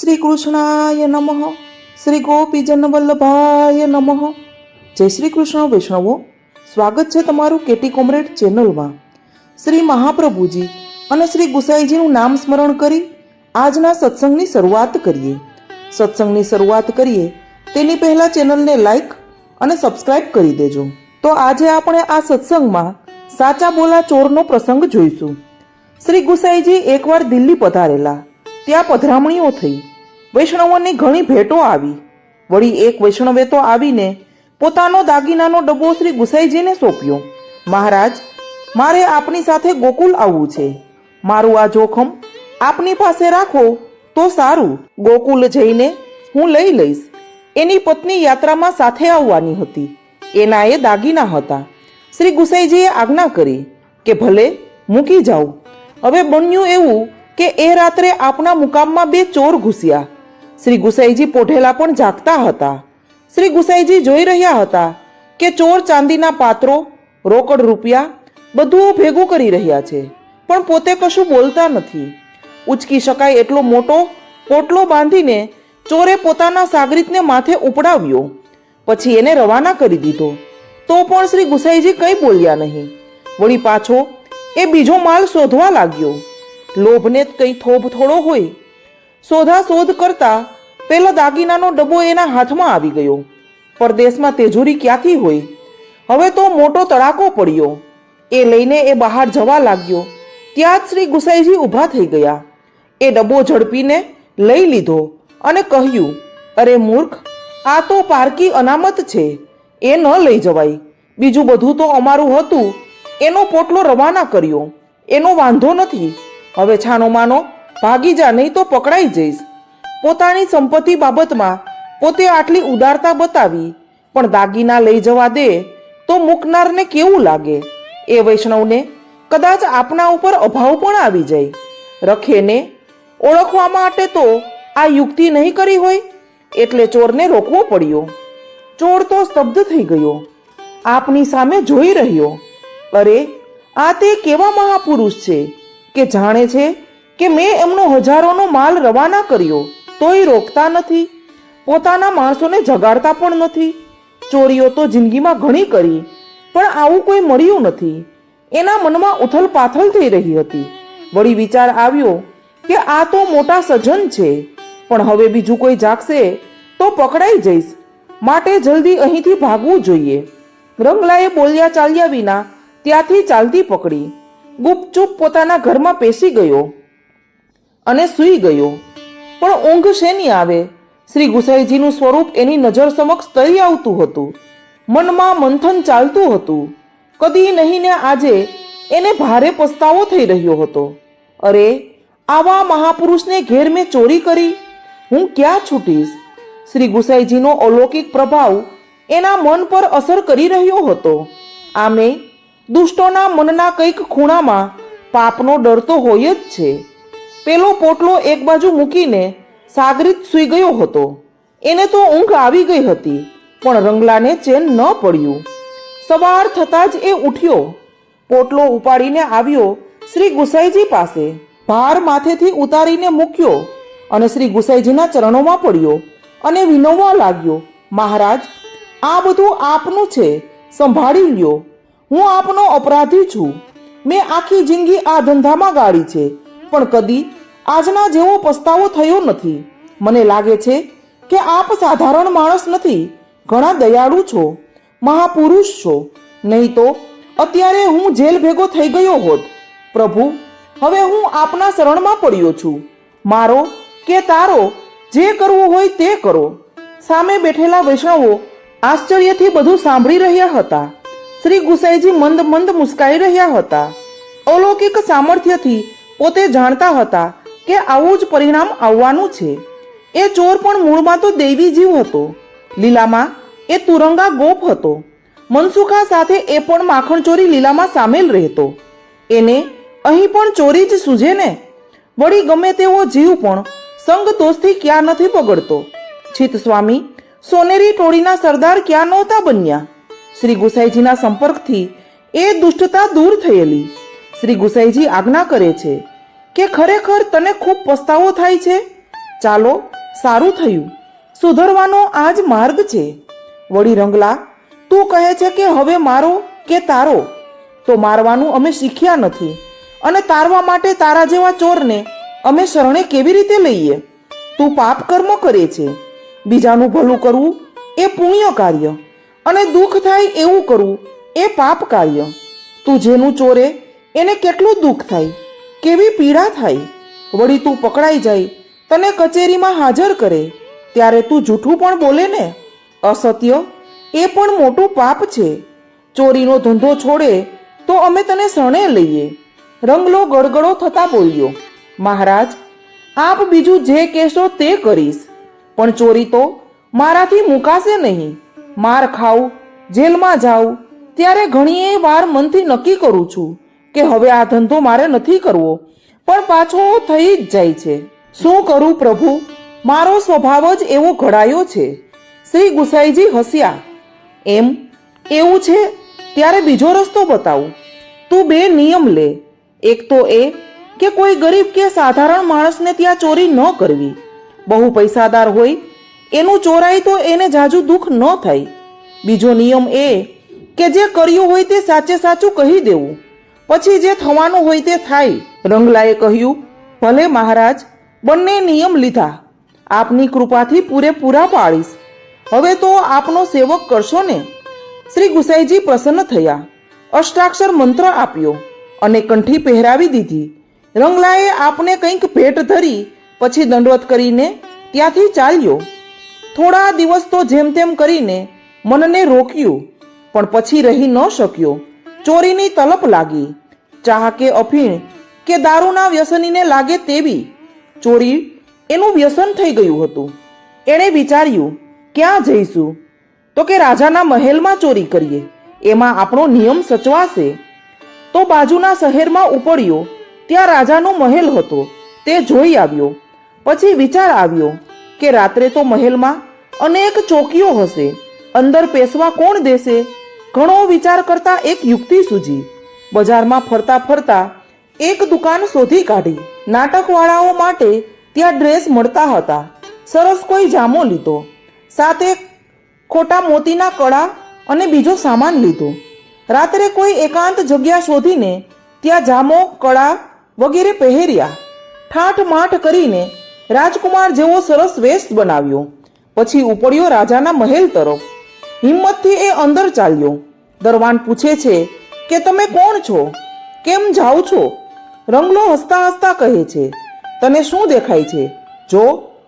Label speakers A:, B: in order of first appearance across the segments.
A: શ્રી કૃષ્ણાય નમઃ. શ્રી ગોપીજન વલ્લભાય નમઃ. જય શ્રી કૃષ્ણ વૈષ્ણવો. સ્વાગત છે તમારું કેટી કોમરેડ ચેનલમાં. શ્રી મહાપ્રભુજી અને શ્રી ગુસાઈજીનું નામ સ્મરણ કરી આજના સત્સંગની શરૂઆત કરીએ. સત્સંગની શરૂઆત કરીએ તેની પહેલાં ચેનલને લાઈક અને સબસ્ક્રાઇબ કરી દેજો. તો આજે આપણે આ સત્સંગમાં સાચા બોલા ચોરનો પ્રસંગ જોઈશું. શ્રી ગુસાઈજી એકવાર દિલ્હી પધારેલા. ત્યાં પધરામણીઓ થઈ. વૈષ્ણવોની ઘણી ભેટો આવી. વળી એક વૈષ્ણવે તો આવીને પોતાનો દાગીનાનો ડબ્બો શ્રી ગુસાઈજીને સોંપ્યો. મહારાજ, મારે આપની સાથે ગોકુલ આવવું છે. મારું આ જોખમ આપની પાસે રાખો તો સારું. ગોકુલ જઈને હું લઈ લઈશ. એની પત્ની યાત્રામાં સાથે આવવાની હતી. એના એ દાગીના હતા. શ્રી ગુસાઈજીએ આજ્ઞા કરી કે ભલે મૂકી જાઉં હવે બન્યું એવું કે એ રાત્રે આપના મુકામમાં બે ચોર ઘૂસ્યા. શ્રી ગુસાઈજી પોઢેલા પણ જાગતા હતા. શ્રી ગુસાઈજી જોઈ રહ્યા હતા કે ચોર ચાંદીના પાત્રો, રોકડ રૂપિયા બધું ભેગું કરી રહ્યા છે, પણ પોતે કશું બોલતા નથી. ઉચકી શકાય એટલો મોટો પોટલો બાંધીને ચોરે પોતાના સાગરીતને માથે ઉપડાવ્યો. પછી એને રવાના કરી દીધો. તો પણ શ્રી ગુસાઈજી કંઈ બોલ્યા નહીં. વળી પાછો એ બીજો માલ શોધવા લાગ્યો. લોભને જ કંઈ થોભ થોડો હોય. શોધા શોધ કરતા પેલો દાગીનાનો ડબ્બો એના હાથમાં આવી ગયો. પરદેશમાં તેજોરી ક્યાંથી હોય? હવે તો મોટો તડાકો પડ્યો. એ લઈને એ બહાર જવા લાગ્યો. ત્યાં જ શ્રી ગુસાઈજી ઊભા થઈ ગયા. એ ડબ્બો ઝડપીને લઈ લીધો અને કહ્યું, અરે મૂર્ખ, આ તો પારકી અનામત છે. એ ન લઈ જવાય. બીજું બધું તો અમારું હતું. એનો પોટલો રવાના કર્યો. એનો વાંધો નથી. હવે છાનો માનો, ભાગી જા, નહીં તો પકડાઈ જઈશ. પોતાની સંપત્તિ બાબતમાં પોતે આટલી ઉદારતા બતાવી, પણ દાગીના લઈ જવા દે, તો મૂકનારને કેવું લાગે? એ વૈષ્ણવને કદાચ આપના ઉપર અભાવ પણ આવી જાય. રખેને ઓળખવા માટે તો આ યુક્તિ નહીં કરી હોય, એટલે ચોરને રોકવો પડ્યો. ચોર તો સ્તબ્ધ થઈ ગયો. આપની સામે જોઈ રહ્યો. અરે, આ તે કેવા મહાપુરુષ છે? કે જાણે છે કે મેં એમનો હજારોનો માલ રવાના કર્યો, તોય રોકતા નથી. પોતાના માણસોને જગાડતા પણ નથી. ચોરીઓ તો જિંદગીમાં ઘણી કરી, પણ આવું કોઈ મળ્યું નથી. એના મનમાં ઉથલ પાથલ થઈ રહી હતી. વળી વિચાર આવ્યો કે આ તો મોટા સજ્જન છે, પણ હવે બીજું કોઈ જાગશે તો પકડાઈ જઈશ. માટે જલ્દી અહીંથી ભાગવું જોઈએ. રંગલાએ બોલ્યા ચાલ્યા વિના ત્યાંથી ચાલતી પકડી. ગુપચુપ પોતાના ઘરમાં પેસી ગયો અને સૂઈ ગયો. પણ ઊંઘ શેની આવે? શ્રી ગુસાઈજીનું સ્વરૂપ એની નજર સમક્ષ તરી આવતું હતું. મનમાં મંથન ચાલતું હતું. કદી નહીં ને આજે એને ભારે પસ્તાવો થઈ રહ્યો હતો. અરે, આવા મહાપુરુષને ઘેર મેં ચોરી કરી. હું ક્યાં છૂટીશ? શ્રી ગુસાઈજીનો અલૌકિક પ્રભાવ એના મન પર અસર કરી રહ્યો હતો. આમે દુષ્ટોના મનના કંઈક ખૂણામાં પાપનો ડર તો હોય જ છે. પેલો પોટલો એક બાજુ મૂકીને સાગરીત સૂઈ ગયો હતો. એને તો ઊંઘ આવી ગઈ હતી, પણ રંગલાને ચેન ન પડ્યું. સવાર થતાં જ એ ઉઠ્યો. પોટલો ઉપાડીને આવ્યો શ્રી ગુસાઈજી પાસે. ભાર માથેથી ઉતારીને મૂક્યો અને શ્રી ગુસાઈજીના ચરણોમાં પડ્યો અને વિનવવા લાગ્યો, મહારાજ, આ બધું આપનું છે, સંભાળી લ્યો. હું આપનો અપરાધી છું. મેં આખી જિંદગી આ ધંધામાં ગાળી છે. પણ કદી આજના જેવો પસ્તાવો થયો નથી. મને લાગે છે કે આપ સાધારણ માણસ નથી. ઘણા દયાળુ છો. મહાપુરુષ છો. નહીં તો અત્યારે હું જેલ ભેગો થઈ ગયો હોત. પ્રભુ, હવે હું આપના શરણમાં પડ્યો છું. મારો કે તારો, જે કરવું હોય તે કરો. સામે બેઠેલા વૈષ્ણવો આશ્ચર્યથી બધું સાંભળી રહ્યા હતા. શ્રી ગુસાઈજી મંદ મંદ મુસ્કાઈ રહ્યા હતા. અલૌકિક સામર્થ્યથી પોતે જાણતા હતા કે આવું જ પરિણામ આવવાનું છે. એ ચોર પણ મૂળમાં તો દૈવી જીવ હતો. લીલામાં એ તુરંગા ગોપ હતો. મનસુખા સાથે એ પણ માખણ ચોરી લીલામાં સામેલ રહેતો. એને અહીં પણ ચોરી જ સૂઝે ને? વળી ગમે તેવો જીવ પણ સંગ દોસ્તી ક્યાં નથી બગડતો? છીત સ્વામી સોનેરી ટોળીના સરદાર ક્યાં નહોતા બન્યા? શ્રી ગુસાઈજીના સંપર્કથી એ દુષ્ટતા દૂર થયેલી. શ્રી ગુસાઈજી આજ્ઞા કરે છે કે ખરેખર તને ખૂબ પસ્તાવો થાય છે? ચાલો, સારું થયું. સુધરવાનો આ જ માર્ગ છે. વળી રંગલા, તું કહે છે કે હવે મારો કે તારો? તો મારવાનું અમે શીખ્યા નથી અને તારવા માટે તારા જેવા ચોરને અમે શરણે કેવી રીતે લઈએ? તું પાપ કર્મ કરે છે. બીજાનું ભલું કરવું એ પુણ્ય કાર્ય. અને દુઃખ થાય એવું કરવું એ પાપ કાર્ય. તું જેનું ચોરે, એને કેટલું દુઃખ થાય? કેવી પીડા થાય? વળી તું પકડાઈ જાય, તને કચેરીમાં હાજર કરે, ત્યારે તું જૂઠું પણ બોલે ને? અસત્ય? એ પણ મોટું પાપ છે. ચોરીનો ધંધો છોડે, તો અમે તને શરણે લઈએ. રંગલો ગળગળો થતા બોલ્યો, મહારાજ, આપ બીજું જે કહેશો તે કરીશ. પણ ચોરી તો મારાથી મુકાશે નહીં. માર ખાઉં, જેલમાં જાઉં, ત્યારે ઘણીએ વાર મનથી નક્કી કરું છું કે હવે આ ધંધો મારે નથી કરવો, પણ પાછો થઈ જ જાય છે. શું કરું પ્રભુ? મારો સ્વભાવ જ એવો ઘડાયો છે. શ્રી ગુસાઈજી હસ્યા. એમ? એવું છે? ત્યારે બીજો રસ્તો બતાવું. તું બે નિયમ લે. એક તો એ કે કોઈ ગરીબ કે સાધારણ માણસને ત્યાં ચોરી ન કરવી. બહુ પૈસાદાર હોય એનું ચોરાય તો એને જાજુ દુઃખ ન થાય. બીજો નિયમ એ કે જે કર્યું હોય તે સાચે સાચું કહી દેવું. પછી જે થવાનું હોય તે થાય. રંગલાએ કહ્યું, ભલે મહારાજ, બંને નિયમ લીધા. આપની કૃપાથી પૂરેપૂરા પાડીશ હવે તો આપનો સેવક કરશો ને. શ્રી ગુસાઈજી પ્રસન્ન થયા. અષ્ટાક્ષર મંત્ર આપ્યો અને કંઠી પહેરાવી દીધી. રંગલાએ આપને કંઈક ભેટ ધરી, પછી દંડવત કરીને ત્યાંથી ચાલ્યો. થોડા દિવસ તો જેમ તેમ કરીને મનને રોક્યું, પણ પછી રહી ન શક્યો. ચોરીની તલપ લાગી. ચાહ કે અફીણ કે દારૂના વ્યસનીને લાગે તેવી. ચોરી એનું વ્યસન થઈ ગયું હતું. એણે વિચાર્યું, ક્યાં જઈશું? તો કે રાજાના મહેલમાં ચોરી કરીએ. એમાં આપણો નિયમ સચવાશે. તો બાજુના શહેરમાં ઉપડ્યો. ત્યાં રાજાનો મહેલ હતો. તે જોઈ આવ્યો. પછી વિચાર આવ્યો કે રાત્રે તો મહેલમાં અનેક ચોકીઓ હશે. અંદર પેશવા કોણ દેશે? ઘણો વિચાર કરતા એક યુક્તિ સૂજી. બજારમાં ફરતા ફરતા એક દુકાન શોધી કાઢી. નાટકવાળાઓ માટે ત્યાં ડ્રેસ મળતા હતા. સરસ કોઈ જામો લીધો. સાથે ખોટા મોતીના કડા અને બીજો સામાન લીધો. રાત્રે કોઈ એકાંત જગ્યા શોધીને ત્યાં જામો કડા વગેરે પહેર્યા. ઠાઠ માઠ કરીને રાજકુમાર જેવો સરસ વેશ બનાવ્યો. પછી ઉપડ્યો રાજાના મહેલ તરફ. હિંમતથી એ અંદર ચાલ્યો. દરવાન પૂછે છે, કે તમે કોણ છો? કેમ જાઓ છો? રંગલો હસતા હસતા કહે છે, તને શું દેખાય છે? જો,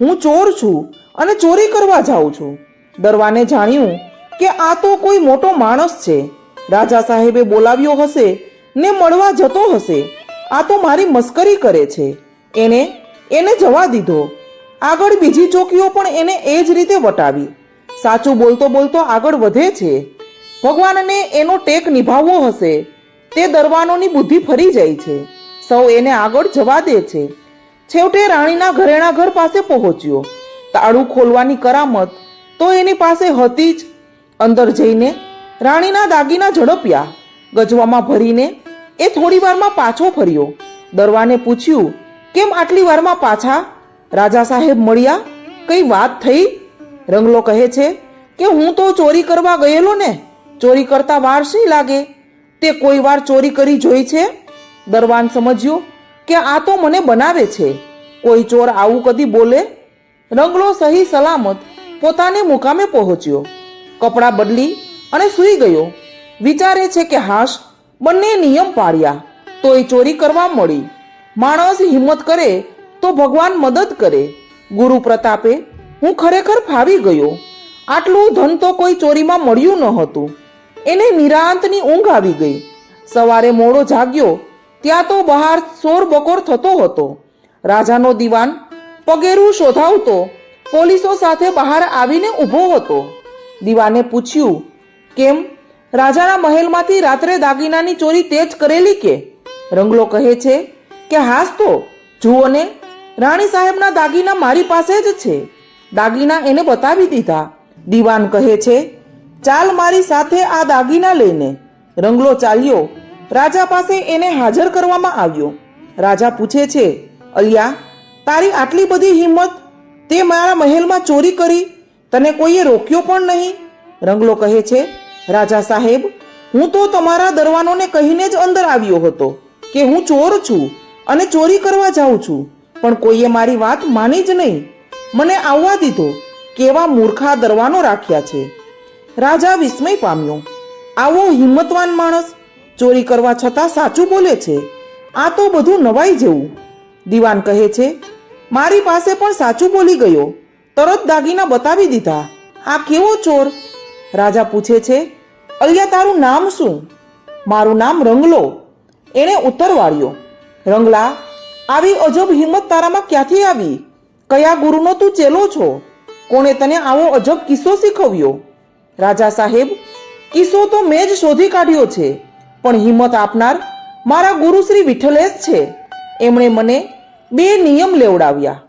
A: હું ચોર છું અને ચોરી કરવા જાઉં છું. દરવાને જાણ્યું કે આ તો કોઈ મોટો માણસ છે. રાજા સાહેબે બોલાવ્યો હશે ને મળવા જતો હશે. આ તો મારી મસ્કરી કરે છે. એને એને જવા દીધો. આગળ બીજી ચોકીઓ પણ એને એ જ રીતે વટાવી. સાચું બોલતો બોલતો આગળ વધે છે. ભગવાનને એનો ટેક નિભાવવો હશે. તે દરવાનોની બુદ્ધિ ફરી જાય છે. સૌ એને આગળ જવા દે છે. છેવટે રાણીના ઘરેણા ઘર પાસે પહોંચ્યો. તાળું ખોલવાની કરામત તો એની પાસે હતી જ. અંદર જઈને રાણીના દાગીના ઝડપ્યા. ગજવામાં ભરીને એ થોડી વારમાં પાછો ફર્યો. દરવાને પૂછ્યું કેમ આટલી વારમાં પાછા? રાજા સાહેબ મળ્યા. કઈ વાત થઈ? રંગલો કહે છે કે હું તો ચોરી કરવા ગયેલો ને. ચોરી કરતા વાર શી લાગે? તે કોઈ વાર ચોરી કરી જોઈ છે? દરવાન સમજ્યો કે આ તો મને બનાવે છે. કોઈ ચોર આવું કદી બોલે? રંગલો સહી સલામત પોતાને મુકામે પહોંચ્યો. કપડાં બદલી અને સૂઈ ગયો. વિચારે છે કે હાશ, બંને નિયમ પાડ્યા. તોય ચોરી કરવા મળી. માણસ હિંમત કરે તો ભગવાન મદદ કરે. ગુરુ પ્રતાપે, હું ખરેખર ફાવી ગયો. આટલું ધન તો કોઈ ચોરીમાં મળ્યું ન હતું. એને નિરાંતની ઊંઘ આવી ગઈ. સવારે મોડો જાગ્યો, ત્યાં તો બહાર શોર બકોર થતો હતો. રાજાનો દીવાન પગેરું શોધાવતો, પોલીસો સાથે બહાર આવીને ઊભો હતો. દીવાને પૂછ્યું, કેમ? રાજાના મહેલમાંથી રાત્રે દાગીનાની ચોરી તેજ કરેલી કે? રંગલો કહે છે કે હાસ તો? જુઓ ને, રાણી સાહેબના દાગીના મારી પાસે જ છે. દાગીના એને બતાવી દીધા. દીવાન કહે છે, ચાલ મારી સાથે આ દાગીના લઈને. રંગલો ચાલ્યો. રાજા પાસે એને હાજર કરવામાં આવ્યો. રાજા પૂછે છે, અલિયા, તારી આટલી બધી હિંમત તે મારા મહેલમાં ચોરી કરી? તને કોઈએ રોક્યો પણ નહીં? રંગલો કહે છે, રાજા સાહેબ, હું તો તમારા દરવાનોને કહીને જ અંદર આવ્યો હતો કે હું ચોર છું. અને ચોરી કરવા જાઉં છું. પણ કોઈએ મારી વાત માની જ નહીં. મને આવવા દીધો. કેવા મૂર્ખા દરવાનો રાખ્યા છે. રાજા વિસ્મય પામ્યો. આવો હિંમતવાન માણસ, ચોરી કરવા છતાં સાચું બોલે છે. આ તો બધું નવાઈ જેવું. દીવાન કહે છે, મારી પાસે પણ સાચું બોલી ગયો. તરત દાગીના બતાવી દીધા. આ કેવો ચોર? રાજા પૂછે છે, અલિયા તારું નામ શું? મારું નામ રંગલો. એણે ઉત્તર વાળ્યો રંગલા, આવી અજબ હિંમત તારામાં ક્યાંથી આવી? કયા ગુરુનો તું ચેલો છો? કોણે તને આવો અજબ કિસ્સો શીખવ્યો? રાજા સાહેબ, કિસ્સો તો મેં જ શોધી કાઢ્યો છે, પણ હિંમત આપનાર મારા ગુરુ શ્રી વિઠ્ઠલેશ છે. એમણે મને બે નિયમ લેવડાવ્યા.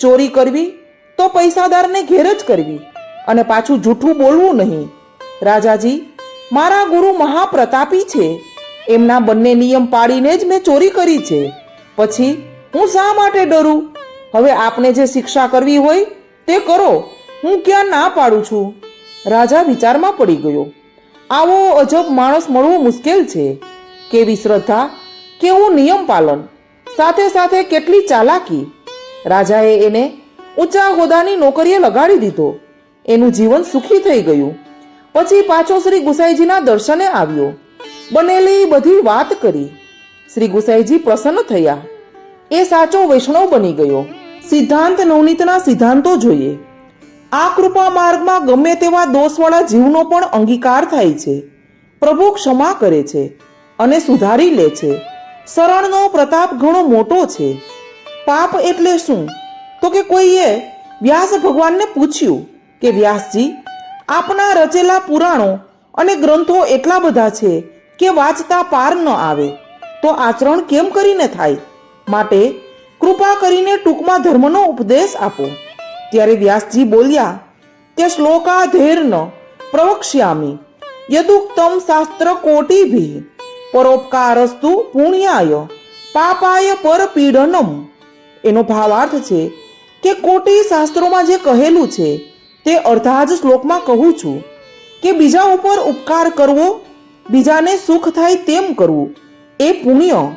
A: ચોરી કરવી તો પૈસાદારને ઘેર જ કરવી અને પાછું જૂઠું બોલવું નહીં. રાજાજી, મારા ગુરુ મહાપ્રતાપી છે. એમના બંને નિયમ પાડીને જ મેં ચોરી કરી છે. પછી હું શા માટે ડરું? હવે આપને જે શિક્ષા કરવી હોય તે કરો. હું ક્યાં ના પાડું છું? રાજા વિચારમાં પડી ગયો. આવો અજબ માણસ મળવો મુશ્કેલ છે. કેવી શ્રદ્ધા, કેવું નિયમ પાલન. સાથે સાથે કેટલી ચાલાકી. રાજાએ એને ઊંચા હોદાની નોકરીએ લગાડી દીધો. એનું જીવન સુખી થઈ ગયું. પછી પાછો શ્રી ગુસાઈજીના દર્શને આવ્યો. બનેલી બધી વાત કરી. શ્રી ગુસાઈજી પ્રસન્ન થયા. એ સાચો વૈષ્ણવ બની ગયો. સિદ્ધાંત નવનીતના સિદ્ધાંતો જોઈએ. આ કૃપા માર્ગમાં ગમે તેવા દોષવાળા જીવનો પણ અંગીકાર થાય છે. પ્રભુ ક્ષમા કરે છે અને સુધારી લે છે. શરણનો પ્રતાપ ઘણો મોટો છે. પાપ એટલે શું? તો કે કોઈએ વ્યાસ ભગવાનને પૂછ્યું કે વ્યાસજી, આપના રચેલા પુરાણો અને ગ્રંથો એટલા બધા છે કે વાંચતા પાર ન આવે, તો આચરણ કેમ કરીને થાય? માટે કૃપા કરીને ટૂંકમાં ધર્મનો ઉપદેશ આપો. ત્યારે વ્યાસજી બોલ્યા, તે શ્લોકાધેર્ન પ્રવક્ષ્યામી, યદુક્તમ શાસ્ત્ર કોટિભિ, પરોપકારસ્તુ પુણ્યાય, પાપાય પરપીડનમ એનો ભાવાર્થ છે કે કોટી શાસ્ત્રોમાં જે કહેલું છે, તે અડધા જ શ્લોકમાં કહું છું કે બીજા ઉપર ઉપકાર કરવો બીજાને સુખ થાય તેમ કરવું. એ પુણ્ય.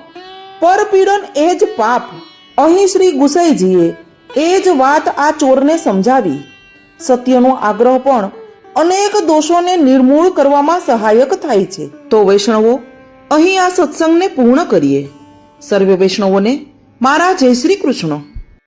A: પરપીડન એ જ પાપ. અહીં શ્રી ગુસાઈજીએ એ જ વાત આ ચોરને સમજાવી. સત્યનો આગ્રહ પણ અનેક દોષોને નિર્મૂળ કરવામાં સહાયક થાય છે. તો વૈષ્ણવો, અહીં આ સત્સંગને પૂર્ણ કરીએ. સર્વે વૈષ્ણવોને, મારા જય શ્રી કૃષ્ણ.